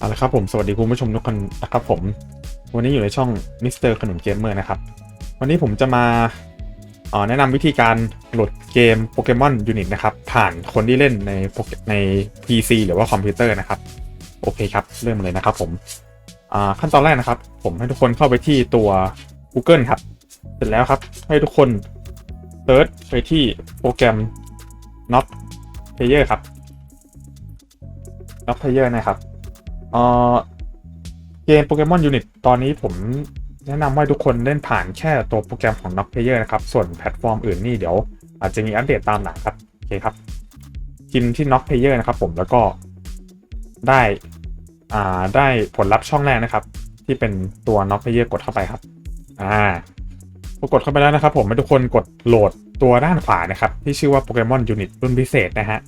เอาละครับผมสวัสดีคุณผู้ชมทุกคนนะครับผม วันนี้อยู่ในช่องมิสเตอร์ขนมเกมเมอร์นะครับ วันนี้ผมจะมาออแนะนำวิธีการโหลดเกมโปเกมอนยูนิตนะครับ ผ่านคนที่เล่นในใน PC หรือว่าคอมพิวเตอร์นะครับ โอเคครับ เริ่มเลยนะครับผมขั้นตอนแรกนะครับ ผมให้ทุกคนเข้าไปที่ตัว Google ครับ เสร็จแล้วครับ ให้ทุกคนเซิร์ชไปที่โปรแกรม Not Player ครับ Not Player นะครับ เอ่อเกมโปเกมอนยูนิตตอนนี้ผมแนะนำว่าทุกคนเล่นผ่านแค่ตัวโปรแกรมของ Knock Player นะครับ ส่วนแพลตฟอร์มอื่นนี่เดี๋ยว อาจจะมีอัปเดตตามหลังครับ โอเคครับพิมพ์ที่ Knock Player นะครับผมแล้วก็ได้อ่าได้ผลลัพธ์ช่องแรกนะครับ ที่เป็นตัว Knock Player กดเข้าไปครับอ่าพอกดเข้าไปแล้วนะครับ ผมให้ทุกคนกดโหลดตัวด้านขวานะครับ ที่ชื่อว่าโปเกมอนยูนิตรุ่นพิเศษนะฮะ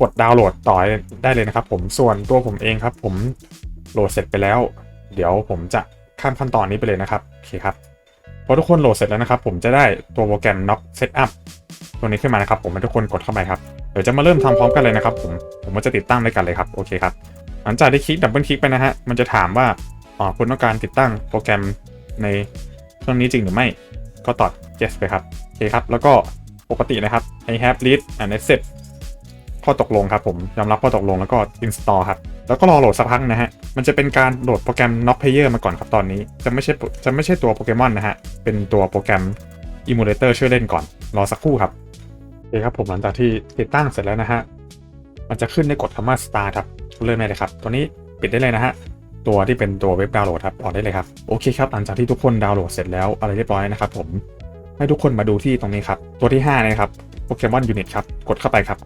กดดาวน์โหลดต่อได้เลยนะครับ ผมส่วนตัวผมเองครับ ผมโหลดเสร็จไปแล้ว เดี๋ยวผมจะข้ามขั้นตอนนี้ไปเลยนะครับโอเคครับพอทุกคนโหลดเสร็จแล้วนะครับ ผมจะได้ตัวโปรแกรม Knock Setup ตัวนี้ขึ้นมานะครับ ผมให้ทุกคนกดเข้าไปครับเดี๋ยวจะมาเริ่มทำพร้อมกันเลยนะครับ ผมผมก็จะติดตั้งด้วยกันเลยครับโอเคครับหลังจากที่คลิกดับเบิลคลิกไปนะฮะมันจะถามว่าอ๋อคุณต้องการติดตั้งโปรแกรมในเครื่องนี้จริงหรือไม่ก็ตอบ yes ไปครับโอเคครับแล้วก็ปกตินะครับ I have read and accept ข้อตกลงครับผมยอมรับข้อตกลงแล้วก็ install ครับ แล้วก็รอโหลดสักพักนะฮะ มันจะเป็นการโหลดโปรแกรม Knock Player มาก่อนครับตอนนี้ จะไม่ใช่จะไม่ใช่ตัวโปเกมอนนะฮะ เป็นตัวโปรแกรม Emulator ช่วยเล่นก่อน รอสักครู่ครับโอเคครับผมหลังจากที่ติดตั้งเสร็จแล้วนะฮะ มันจะขึ้นในกดคำว่า start ครับเริ่มได้เลยครับ ตัวนี้ปิดได้เลยนะฮะตัวที่เป็นตัวเว็บดาวน์โหลดครับออกได้เลยครับโอเคครับหลังจากที่ทุกคนดาวน์โหลดเสร็จแล้วอะไรเรียบร้อยนะครับผมให้ทุกคนมาดูที่ตรงนี้ครับตัวที่5นะครับโปเกมอนยูนิตครับกดเข้าไปครับ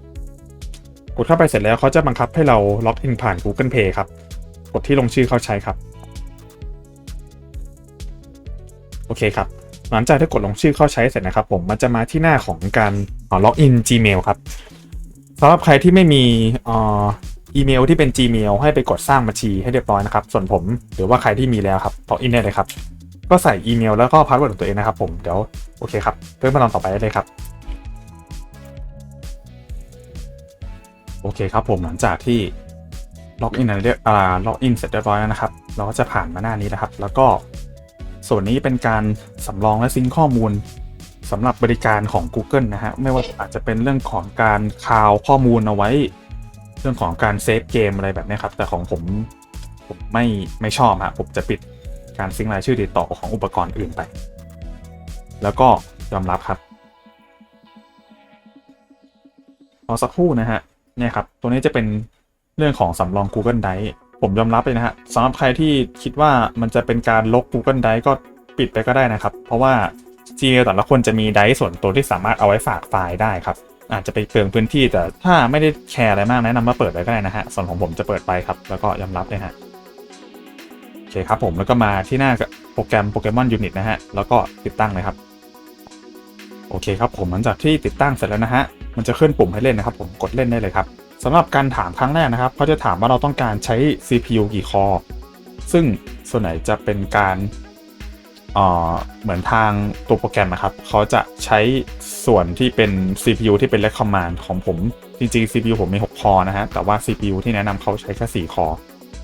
กดเข้าไปเสร็จแล้วเขาจะบังคับให้เราล็อกอินผ่าน Google Pay ครับ กดที่ลงชื่อเข้าใช้ครับ โอเคครับ หลังจากที่กดลงชื่อเข้าใช้เสร็จนะครับผมมันจะมาที่หน้าของการล็อกอิน Gmail ครับสำหรับใครที่ไม่มีอีเมลที่เป็น Gmail ให้ไปกดสร้างบัญชีให้เรียบร้อยนะครับ ส่วนผมหรือว่าใครที่มีแล้วครับล็อกอินได้เลยครับ ก็ใส่อีเมลแล้วก็พาสเวิร์ดของตัวเองนะครับผม เดี๋ยวโอเคครับเริ่มขั้นตอนต่อไปได้เลยครับ โอเคครับผมหลังจากที่ล็อกอินเรียบอ่าล็อกอินเสร็จเรียบร้อยแล้วนะครับ เราก็จะผ่านมาหน้านี้นะครับ แล้วก็ส่วนนี้เป็นการสำรองและซิงข้อมูลสำหรับบริการของ Google นะฮะ ไม่ว่าอาจจะเป็นเรื่องของการคาวข้อมูลเอาไว้ เรื่องของการเซฟเกมอะไรแบบนี้ครับ แต่ของผมผมไม่ไม่ชอบฮะ ผมจะปิดการซิงรายชื่อติดต่อของอุปกรณ์อื่นไป แล้วก็ยอมรับครับรอสักครู่นะฮะ เนี่ยครับ ตัวนี้จะเป็นเรื่องของสำรอง Google Drive ผมยอมรับเลยนะฮะสำหรับใครที่คิดว่ามันจะเป็นการลบ Google Drive ก็ปิดไปก็ได้นะครับ เพราะว่า Gmail แต่ละคนจะมีไดร์ส่วนตัวที่สามารถเอาไว้ฝากไฟล์ได้ครับ อาจจะไปเปลืองพื้นที่แต่ถ้าไม่ได้แคร์อะไรมากแนะนำมาเปิดไว้ก็ได้นะฮะส่วนของผมจะเปิดไปครับ แล้วก็ยอมรับเลยฮะโอเคครับผมแล้วก็มาที่หน้าโปรแกรมโปเกมอนยูนิตนะฮะแล้วก็ติดตั้งเลยครับโอเคครับผมหลังจากที่ติดตั้งเสร็จแล้วนะฮะ มันจะขึ้นปุ่มให้เล่นนะครับผมกดเล่นได้เลยครับสำหรับการถามครั้งแรกนะครับเขาจะถามว่าเราต้องการใช้ CPU กี่คอร์ซึ่งส่วนไหนจะเป็นการเเหมือนทางตัวโปรแกรมนะครับเขาจะใช้ส่วนที่เป็น CPU ที่เป็น recommend ของผม จริงๆ CPU ผมมี 6 คอนะฮะ แต่ว่า CPU ที่แนะนำเขาใช้แค่4คอ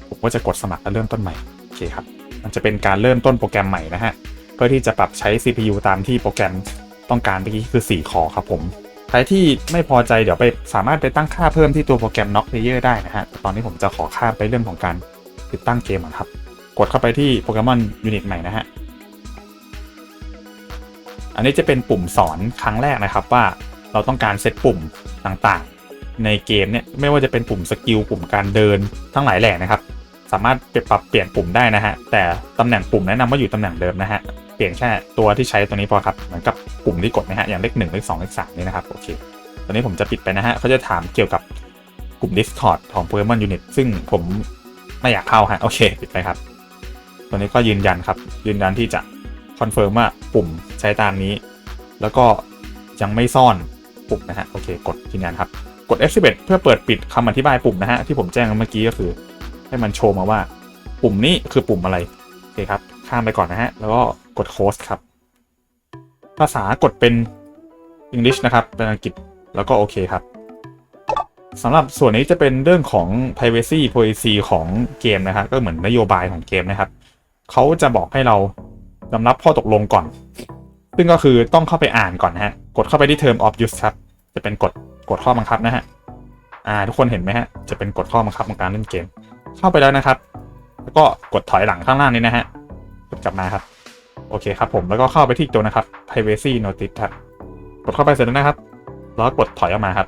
ผมก็จะกดสมัครและเริ่มต้นใหม่ โอเคครับ มันจะเป็นการเริ่มต้นโปรแกรมใหม่นะฮะ เพื่อที่จะปรับใช้ CPU ตามที่โปรแกรมต้องการเมื่อกี้คือ 4 คอครับผม ใครที่ไม่พอใจเดี๋ยวไปสามารถไปตั้งค่าเพิ่มที่ตัวโปรแกรม Knock Player ได้นะฮะแต่ตอนนี้ผมจะขอข้ามไปเรื่องของการติดตั้งเกมก่อนครับ กดเข้าไปที่โปเกมอนยูนิตใหม่นะฮะ อันนี้จะเป็นปุ่มสอนครั้งแรกนะครับว่าเราต้องการเซตปุ่มต่างๆ ในเกมเนี่ยไม่ว่าจะเป็นปุ่มสกิลปุ่มการเดินทั้งหลายแหล่นะครับ สามารถไปปรับเปลี่ยนปุ่มได้นะฮะ แต่ตำแหน่งปุ่มแนะนำว่าอยู่ตำแหน่งเดิมนะฮะ เปลี่ยนแค่ตัวที่ใช้ตัวนี้พอครับ เหมือนกับปุ่มที่กดนะฮะ อย่างเลขหนึ่งเลขสองเลขสามนี่นะครับ โอเค ตอนนี้ผมจะปิดไปนะฮะเขาจะถามเกี่ยวกับกลุ่ม Discord ของ Pokemon Unit ซึ่งผมไม่อยากเข้าฮะ โอเค ปิดไปครับ ตัวนี้ก็ยืนยันครับ ยืนยันที่จะคอนเฟิร์มว่าปุ่มใช้ตามนี้ แล้วก็ยังไม่ซ่อนปุ่มนะฮะ โอเค กดยืนยันครับ กด F11 เพื่อเปิดปิดคำอธิบายปุ่มนะฮะที่ผมแจ้งเมื่อกี้ก็คือ ให้มันโชว์มาว่า ปุ่มนี้คือปุ่มอะไรโอเคครับ ข้ามไปก่อนนะฮะ แล้วก็กดโค้ดครับ ภาษากดเป็น English นะครับเป็นอังกฤษแล้วก็โอเคครับสำหรับส่วนนี้จะเป็นเรื่องของ privacy policy ของเกมนะครับ ก็เหมือนนโยบายของเกมนะครับ เขาจะบอกให้เรายอมรับข้อตกลงก่อน ซึ่งก็คือต้องเข้าไปอ่านก่อนนะฮะ กดเข้าไปที่ term of use ครับ จะเป็นกฎกฎข้อบังคับนะฮะ อ่า ทุกคนเห็นไหมฮะ จะเป็นกฎข้อบังคับของการเล่นเกม เข้าไปแล้วนะครับ แล้วก็กดถอยหลังข้างล่างนี้นะฮะ กดกลับมาครับ โอเคครับผมแล้วก็เข้าไปที่ตัวนะครับ privacy notice ครับ กดเข้าไปเสร็จแล้วนะครับ แล้วกดถอยออกมาครับ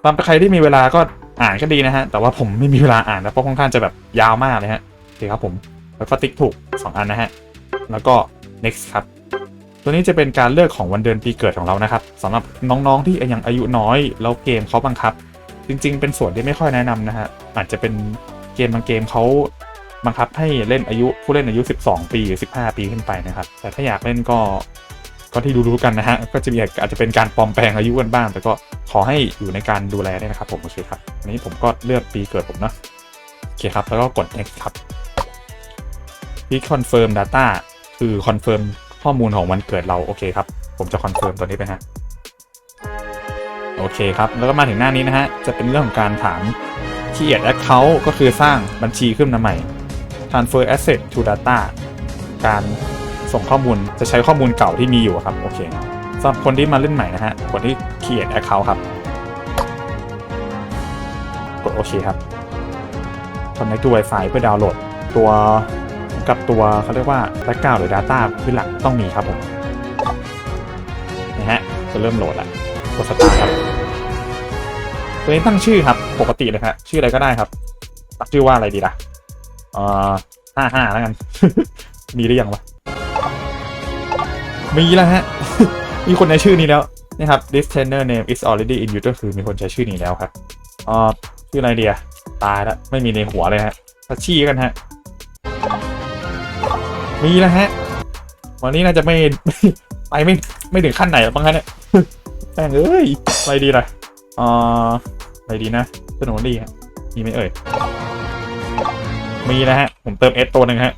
สำหรับใครที่มีเวลาก็อ่านก็ดีนะฮะ แต่ว่าผมไม่มีเวลาอ่านนะเพราะค่อนข้างจะแบบยาวมากเลยฮะโอเคครับผม แล้วก็ติ๊กถูก 2 อันนะฮะ แล้วก็ next ครับ ตัวนี้จะเป็นการเลือกของวันเดือนปีเกิดของเรานะครับสำหรับน้องๆที่ยังอายุน้อยแล้วเกมเขาบังคับ จริง ๆ เป็นส่วนที่ไม่ค่อยแนะนำนะฮะ อาจจะเป็น เกมบางเกมเขาบังคับให้เล่นอายุผู้เล่นอายุ 12 ปีหรือ 15 ปีขึ้นไปนะครับ แต่ถ้าอยากเล่นก็ก็ที่รู้ๆกันนะฮะ ก็จะมีอาจจะเป็นการปลอมแปลงอายุกันบ้าง แต่ก็ขอให้อยู่ในการดูแลด้วยนะครับผมโอเคครับอันนี้ผมก็เลือกปีเกิดผมเนาะโอเคครับ แล้วก็กด next ครับที่ confirm data คือ confirm ข้อมูลของวันเกิดเราโอเคครับ ผมจะ confirm ตัวนี้ไปฮะโอเคครับ แล้วก็มาถึงหน้านี้นะฮะ จะเป็นเรื่องของการถาม create account ก็คือสร้างบัญชีขึ้นมาใหม่ transfer asset to data การส่งข้อมูลจะใช้ข้อมูลเก่าที่มีอยู่ครับ โอเคสำหรับคนที่มาเล่นใหม่นะฮะคนที่ create account ครับ กดโอเคครับ connect to Wi-Fi เพื่อดาวน์โหลดตัวกับตัวเขาเรียกว่า background หรือ data พื้นหลังต้องมีครับผมนะฮะจะเริ่มโหลดล้วกด start ครับ ตัวนี้ตั้งชื่อครับ ปกติเลยครับชื่ออะไรก็ได้ครับตั้งชื่อว่าอะไรดีล่ะเอ่อห้าห้าแล้วกัน มีหรือยังวะมีแล้วฮะ มีคนใช้ชื่อนี้แล้วนี่ครับ this trainer name is already in use ก็คือมีคนใช้ชื่อนี้แล้วครับเอ่อชื่ออะไรเดียตายแล้วไม่มีในหัวเลยฮะทัชชี่กันฮะ มีแล้วฮะ วันนี้น่าจะไม่ไปไม่ไม่ถึงขั้นไหนหรอกบ้างฮะเนี่ยแม่งเอ้ยอะไรดีล่ะเอ่อ อะไรดีนะสนุนดีฮะมีไหมเอ่ย มีนะฮะ ผมเติมเอสตัวหนึ่งฮะ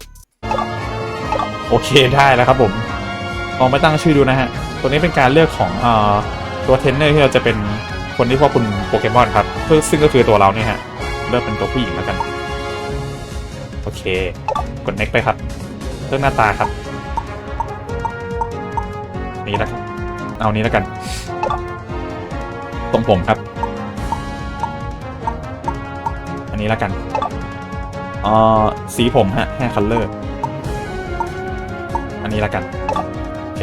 โอเคได้แล้วครับผมลองไปตั้งชื่อดูนะฮะ ตัวนี้เป็นการเลือกของเอ่อตัวเทรนเนอร์ที่เราจะเป็นคนที่ควบคุมโปเกมอนครับซึ่งซึ่งก็คือตัวเราเนี่ยฮะ เลือกเป็นตัวผู้หญิงแล้วกัน โอเค กด next ไปครับเลือกหน้าตาครับ นี่แล้วครับเอานี้แล้วกัน ตรงผมครับ นนี้แล้วกันเอ่อสีผมฮะแฮร์คัลเลอร์อันนี้แล้วกันโอเค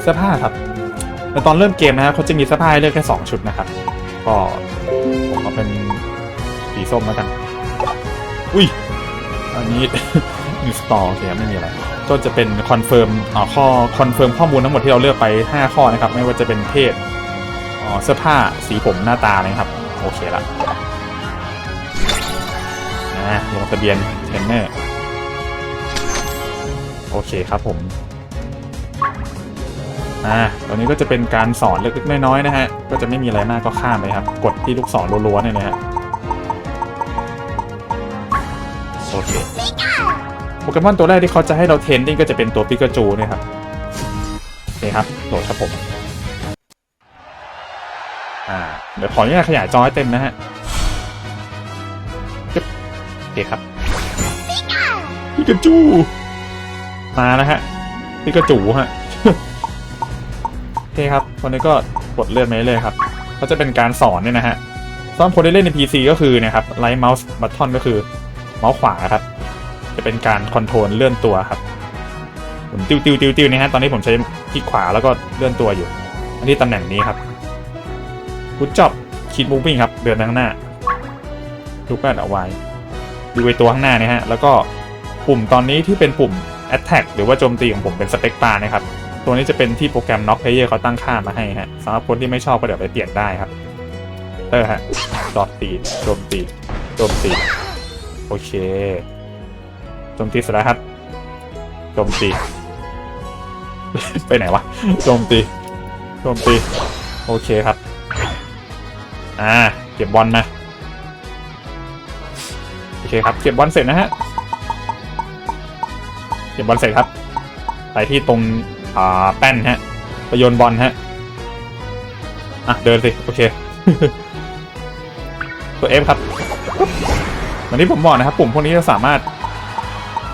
เสื้อผ้าครับในตอนเริ่มเกมนะฮะเขาจะมีเสื้อผ้าให้เลือกแค่2ชุดนะครับ ก็ผมเอาเป็นสีส้มแล้วกัน อุ้ยอันนี้อินสตอลโอเคครับไม่มีอะไร ก็จะเป็นคอนเฟิร์มข้อคอนเฟิร์มข้อมูลทั้งหมดที่เราเลือกไป 5 ข้อนะครับ ไม่ว่าจะเป็นเพศเสื้อผ้าสีผมหน้าตานะครับ โอเคละ ลงทะเบียนเทรนเนอร์ โอเคครับผม อ่า ตอนนี้ก็จะเป็นการสอนเล็กๆน้อยๆนะฮะ ก็จะไม่มีอะไรมากก็ข้ามไปครับ กดที่ลูกศรล้วนๆเนี่ยนะฮะ โอเค โปเกมอนตัวแรกที่เขาจะให้เราเทรนนิ่งก็จะเป็นตัวปิกาจูเนี่ยครับโอเครับโหลดครับผม อ่า เดี๋ยวขออนุญาตขยายจอให้เต็มนะฮะ เคครับปิกาจูมาแล้วฮะปิกาจูฮะโอเคครับคนนี้ก็กดเลื่อนไปเลยๆครับ ก็จะเป็นการสอนเนี่ยนะฮะสำหรับคนที่เล่นใน PC ก็คือเนะครับไลท์เมาส์บัตทอนก็คือเมาส์ขวาครับ จะเป็นการคอนโทรลเลื่อนตัวครับผมติวติวติวติวนะฮะตอนนี้ผมใช้คลิกขวาแล้วก็เลื่อนตัวอยู่ อันนี้ตำแหน่งนี้ครับกูจอบคิดมูวิ่งครับ เดินไปข้างหน้าลูกแปดเอาไว้ ดูไอตัวข้างหน้าเนี่ยฮะแล้วก็ปุ่มตอนนี้ที่เป็นปุ่ม attack หรือว่าโจมตีของผมเป็นสเปกบาร์นะครับตัวนี้จะเป็นที่โปรแกรม Knock Player เขาตั้งค่ามาให้ฮะสำหรับคนที่ไม่ชอบก็เดี๋ยวไปเปลี่ยนได้ครับเตอร์ฮะดอทตีโจมตีโจมตีโอเคโจมตีเสร็จแล้วครับโจมตี ไปไหนวะโจมตีโจมตี โอเคครับ อ่า เก็บบอลมา เคครับ เก็บบอลเสร็จนะฮะ เก็บบอลเสร็จครับ ไปที่ตรงอ่าแป้นฮะไปโยนบอลฮะ อะ เดินสิ โอเค ตัว F ครับเหมือนที่ผมบอกนะครับ ปุ่มพวกนี้จะสามารถ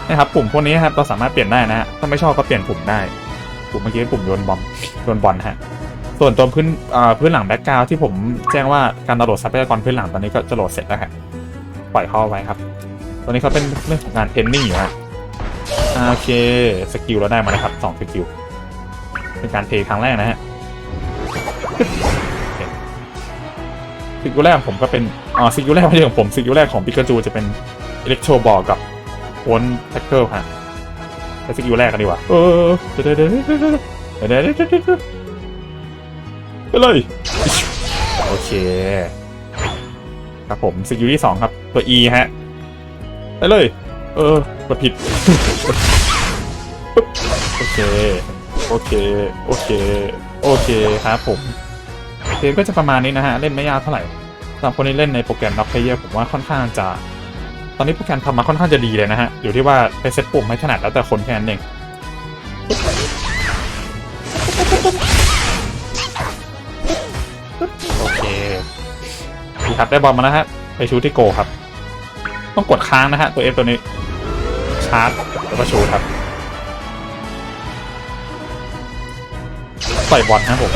นะครับปุ่มพวกนี้ครับเราสามารถเปลี่ยนได้นะฮะถ้าไม่ชอบก็เปลี่ยนปุ่มได้ปุ่มเมื่อกี้เป็นปุ่มโยนบอมโยนบอลฮะส่วนตัวพื้นอ่าพื้นหลังแบ็กกราวที่ผมแจ้งว่าการดาวน์โหลดทรัพยากรพื้นหลังตอนนี้ก็จะโหลดเสร็จแล้วฮะ ปล่อยเข้าไว้ครับตัวนี้เขาเป็นเรื่องของงานเทนนิ่งอยู่ฮะโอเคสกิลเราได้มานะครับสองสกิลเป็นการเทครั้งแรกนะฮะสกิลแรกผมก็เป็นอ๋อสกิลแรกไม่ใช่ของผมสกิลแรกของปิกาจูจะเป็นอิเล็กโทรบอลกับโอนแท็กเกิลฮะไปสกิลแรกกันดีกว่าเออเดี๋ยวเดี๋ยวเดี๋ยวเดี๋ยวเดี๋ยวเลยโอเค ครับผมสกิลที่สองครับ ตัว E ฮะไปเลย เออกดผิดโอเค โอเค โอเค โอเคครับผมเกมก็จะประมาณนี้นะฮะ เล่นไม่ยากเท่าไหร่สำหรับคนที่เล่นในโปรแกรม Lock Player ผมว่าค่อนข้างจะ ตอนนี้โปรแกรมทำมาค่อนข้างจะดีเลยนะฮะ อยู่ที่ว่าไปเซตปุ่มให้ถนัดแล้วแต่คนแค่นั้นเอง ครับ ได้บอลมาแล้วฮะ ไปชูที่โกครับ ต้องกดค้างนะฮะ ตัว F ตัวนี้ ชาร์จแล้วก็ชูครับปล่อยบอลนะผม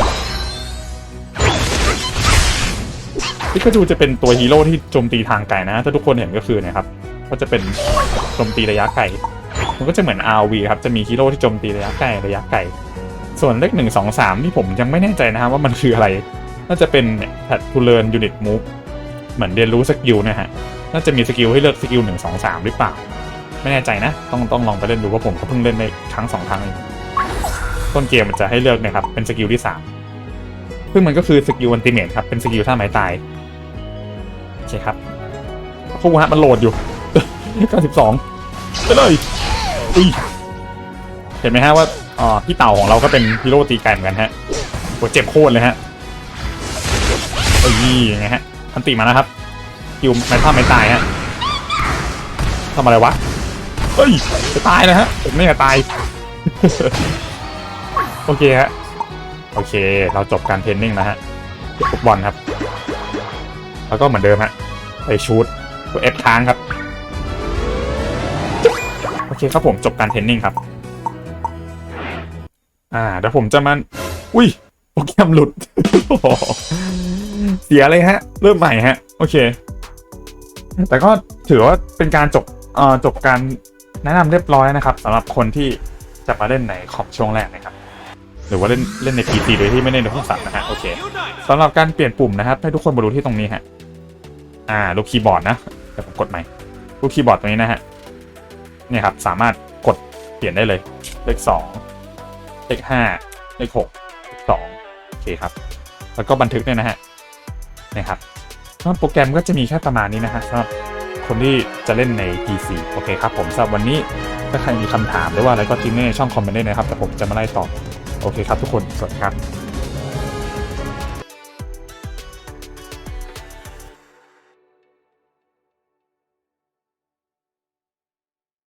พิกาจูจะเป็นตัวฮีโร่ที่โจมตีทางไกลนะ ถ้าทุกคนเห็นก็คือเนะครับ ก็จะเป็นโจมตีระยะไกล มันก็จะเหมือน RV ครับ จะมีฮีโร่ที่โจมตีระยะไกลระยะไกล ส่วนเลขหนึ่งสองสามที่ผมยังไม่แน่ใจนะครับว่ามันคืออะไร น่าจะเป็นแพททูเลอร์ยูนิตมูฟ เหมือนเรียนรู้สกิลนะฮะ น่าจะมีสกิลให้เลือกสกิลหนึ่งสองสามหรือเปล่า ไม่แน่ใจนะ ต้องต้องลองไปเล่นดูเพราะผมก็เพิ่งเล่นในครั้งสองครั้งเองต้นเกมมันจะให้เลือกนะครับ เป็นสกิลที่สามซึ่งมันก็คือสกิลอันติเมทครับ เป็นสกิลท่าไม้ตาย โอเคครับคู่ฮะมันโหลดอยู่92ไปเลยอุ้ยเห็นไหมฮะว่าอ๋อพี่เต่าของเราก็เป็นฮีโร่ตีไกันเหมือนกันฮะโหเจ็บโคตรเลยฮะเอ้ยยังไงฮะ อันติมาแล้วครับคิวไม่ท่าไม่ตายฮะทำอะไรวะเอ้ยจะตายแล้วฮะผมไม่อยากตาย โอเคฮะโอเค เราจบการเทรนนิ่งแล้วฮะฟุตบอลครับ แล้วก็เหมือนเดิมฮะไปชูดตัวเอฟค้างครับ โอเคครับผมจบการเทรนนิ่งครับ อ่าเดี๋ยวผมจะมา อุ้ย โปรแกรมหลุด เสียเลยฮะ เริ่มใหม่ฮะ โอเค แต่ก็ถือว่าเป็นการจบจบการแนะนำเรียบร้อยนะครับสำหรับคนที่จะมาเล่นในคอมช่วงแรกนะครับ หรือว่าเล่นเล่นใน PC โดยที่ไม่เล่นในโทรศัพท์นะฮะโอเคสำหรับการเปลี่ยนปุ่มนะครับ ให้ทุกคนมาดูที่ตรงนี้ฮะอ่าลูกคีย์บอร์ดนะเดี๋ยวผมกดใหม่ลูกคีย์บอร์ดตรงนี้นะฮะเนี่ยครับสามารถกดเปลี่ยนได้เลย เลขสองเลขห้าเลขหกสอง เคครับ แล้วก็บันทึกเนี่ยนะฮะนะครับสำหรับโปรแกรมก็จะมีแค่ประมาณนี้นะฮะสำหรับคนที่จะเล่นใน PC โอเคครับผมสำหรับวันนี้ถ้าใครมีคำถามหรือว่าอะไรก็ทิ้งไว้ในช่องคอมเมนต์ได้นะครับ แต่ผมจะมาไล่ตอบ โอเคครับทุกคน สวัสดีครับ